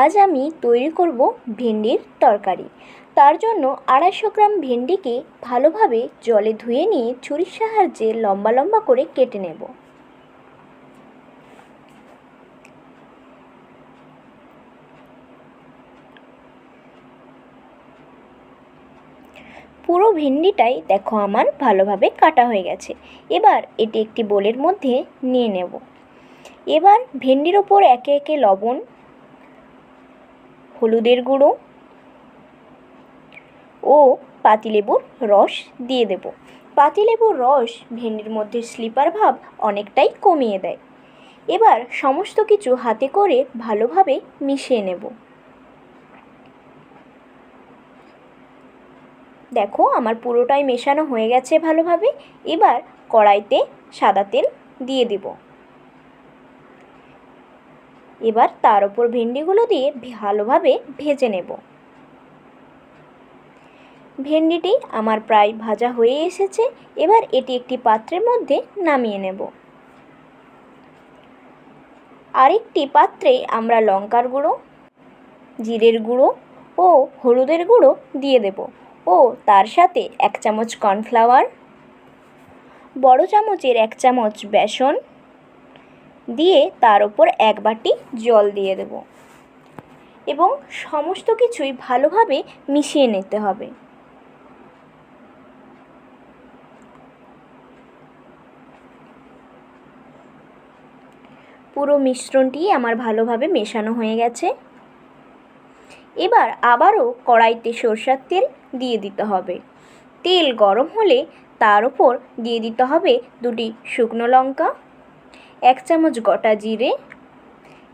আজ আমি তৈরি করব ভেন্ডির তরকারি। তার জন্য আড়াইশো গ্রাম ভেন্ডিকে ভালোভাবে জলে ধুয়ে নিয়ে ছুরির সাহায্যে লম্বা লম্বা করে কেটে নেব। পুরো ভেন্ডিটাই দেখো আমার ভালোভাবে কাটা হয়ে গেছে। এবার এটি একটি বোলের মধ্যে নিয়ে নেব। এবার ভেন্ডির ওপর একে একে লবণ হলুদের গুঁড়ো ও পাতিলেবুর রস দিয়ে দেব। পাতিলেবুর রস ভেন্ডির মধ্যে স্লিপার ভাব অনেকটাই কমিয়ে দেয়। এবার সমস্ত কিছু হাতে করে ভালোভাবে মিশিয়ে নেব। দেখো আমার পুরোটাই মেশানো হয়ে গেছে ভালোভাবে। এবার কড়াইতে সাদা তেল দিয়ে দেব। এবার তার উপর ভেন্ডিগুলো দিয়ে ভালোভাবে ভেজে নেব। ভেন্ডিটি আমার প্রায় ভাজা হয়ে এসেছে, এবার এটি একটি পাত্রের মধ্যে নামিয়ে নেব। আরেকটি পাত্রে আমরা লঙ্কার গুঁড়ো, জিরের গুঁড়ো ও হলুদের গুঁড়ো দিয়ে দেব ও তার সাথে এক চামচ কর্নফ্লাওয়ার, বড় চামচের এক চামচ বেসন দিয়ে তার ওপর এক বাটি জল দিয়ে দেব। এবং সমস্ত কিছুই ভালোভাবে মিশিয়ে নিতে হবে। পুরো মিশ্রণটি আমার ভালোভাবে মেশানো হয়ে গেছে। এবার আবারও কড়াইতে সরষার তেল দিয়ে দিতে হবে। তেল গরম হলে তার ওপর দিয়ে দিতে হবে দুটি শুকনো লঙ্কা। এক চামচ গোটা জিরে,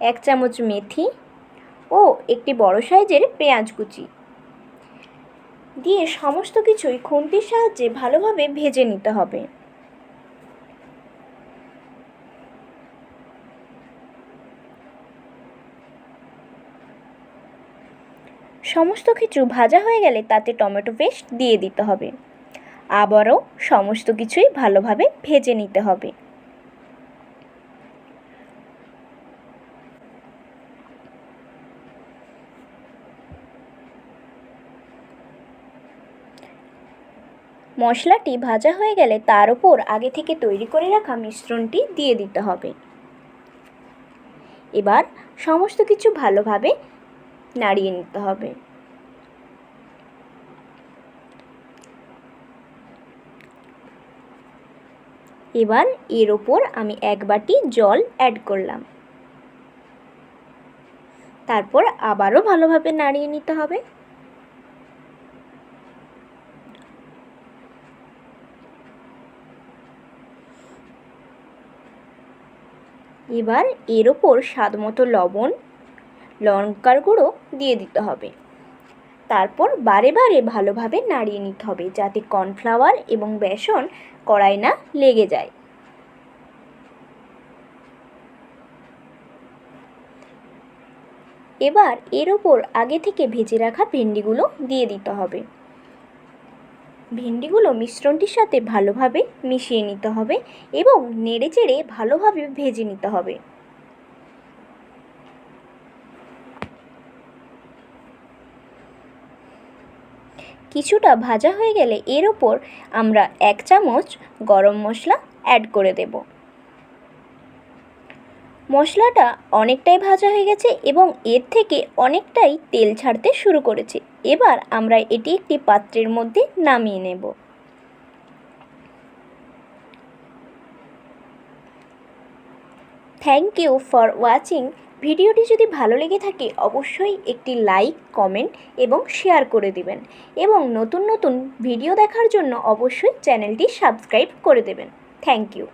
এক চামচ মেথি ও একটি বড় সাইজের পেঁয়াজ কুচি। দিয়ে সমস্ত কিছুই খুন্তির সাহায্যে ভালোভাবে ভেজে নিতে হবে। সমস্ত কিছু ভাজা হয়ে গেলে তাতে টমেটো পেস্ট দিয়ে দিতে হবে। আবারও সমস্ত কিছুই ভালোভাবে ভেজে নিতে হবে। মশলাটি ভাজা হয়ে গেলে তার উপর আগে থেকে তৈরি করে রাখা মিশ্রণটি দিয়ে দিতে হবে। এবার সমস্ত কিছু ভালোভাবে নাড়িয়ে নিতে হবে। এবার এর ওপর আমি এক বাটি জল অ্যাড করলাম। তারপর আবারও ভালোভাবে নাড়িয়ে নিতে হবে। এবার এর ওপর স্বাদ মতো লবণ, লঙ্কার গুঁড়ো দিয়ে দিতে হবে। তারপর বারে বারে ভালোভাবে নাড়িয়ে নিতে হবে যাতে কর্নফ্লাওয়ার এবং বেসন কড়াই না লেগে যায়। এবার এর ওপর আগে থেকে ভেজে রাখা ভেন্ডিগুলো দিয়ে দিতে হবে। ভেন্ডিগুলো মিশ্রণটির সাথে ভালোভাবে মিশিয়ে নিতে হবে এবং নেড়ে চেড়ে ভালোভাবে ভেজে নিতে হবে। কিছুটা ভাজা হয়ে গেলে এর ওপর আমরা এক চামচ গরম মশলা অ্যাড করে দেব। মশলাটা অনেকটাই ভাজা হয়ে গেছে এবং এর থেকে অনেকটাই তেল ছাড়তে শুরু করেছে। এবার আমরা এটি একটি পাত্রের মধ্যে নামিয়ে নেব। থ্যাংক ইউ ফর ওয়াচিং ভিডিওটি যদি ভালো লেগে থাকে, অবশ্যই একটি লাইক কমেন্ট এবং শেয়ার করে দিবেন এবং নতুন নতুন ভিডিও দেখার জন্য অবশ্যই চ্যানেলটি সাবস্ক্রাইব করে দেবেন। Thank you